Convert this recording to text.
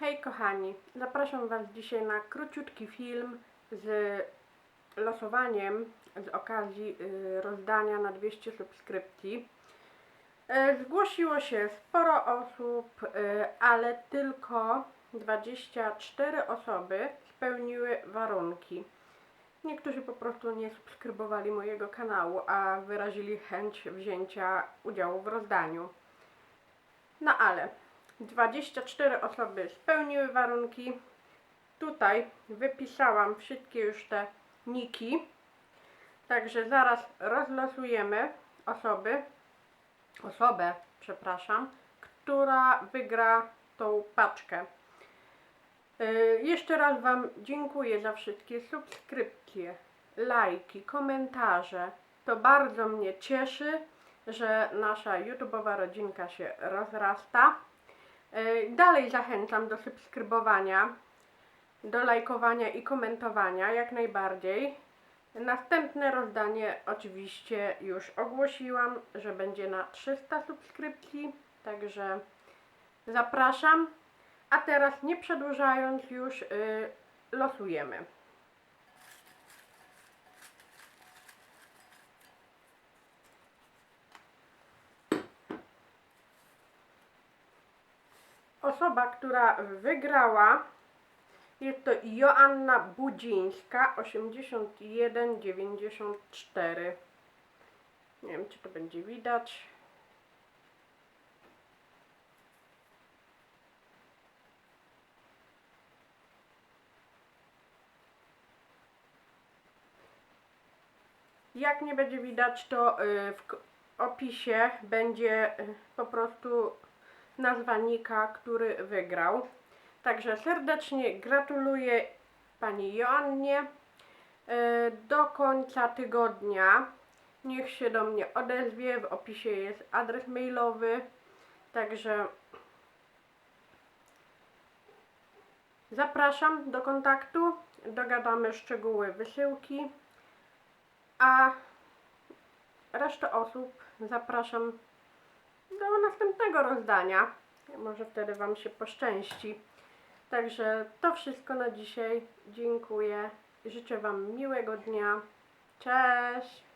Hej kochani, zapraszam Was dzisiaj na króciutki film z losowaniem z okazji y, rozdania na 200 subskrypcji. Y, Zgłosiło się sporo osób, y, ale tylko 24 osoby spełniły warunki. Niektórzy po prostu nie subskrybowali mojego kanału, a wyrazili chęć wzięcia udziału w rozdaniu. No ale 24 osoby spełniły warunki. Tutaj wypisałam wszystkie już te niki. Także zaraz rozlosujemy osoby, osobę, przepraszam, która wygra tą paczkę. Yy, Jeszcze raz Wam dziękuję za wszystkie subskrypcje, lajki, komentarze. To bardzo mnie cieszy, że nasza YouTube'owa rodzinka się rozrasta. Yy, Dalej zachęcam do subskrybowania, do lajkowania i komentowania jak najbardziej. Następne rozdanie oczywiście już ogłosiłam, że będzie na 300 subskrypcji, także zapraszam. A teraz nie przedłużając już yy, losujemy. Osoba, która wygrała jest to Joanna Budzińska 8194. Nie wiem, czy to będzie widać. Jak nie będzie widać, to y, w opisie będzie y, po prostu nazwa nika, który wygrał. Także serdecznie gratuluję Pani Joannie. E, Do końca tygodnia niech się do mnie odezwie. W opisie jest adres mailowy. Także zapraszam do kontaktu. Dogadamy szczegóły wysyłki. A resztę osób zapraszam do następnego rozdania. Może wtedy Wam się poszczęści. Także to wszystko na dzisiaj. Dziękuję. Życzę Wam miłego dnia. Cześć!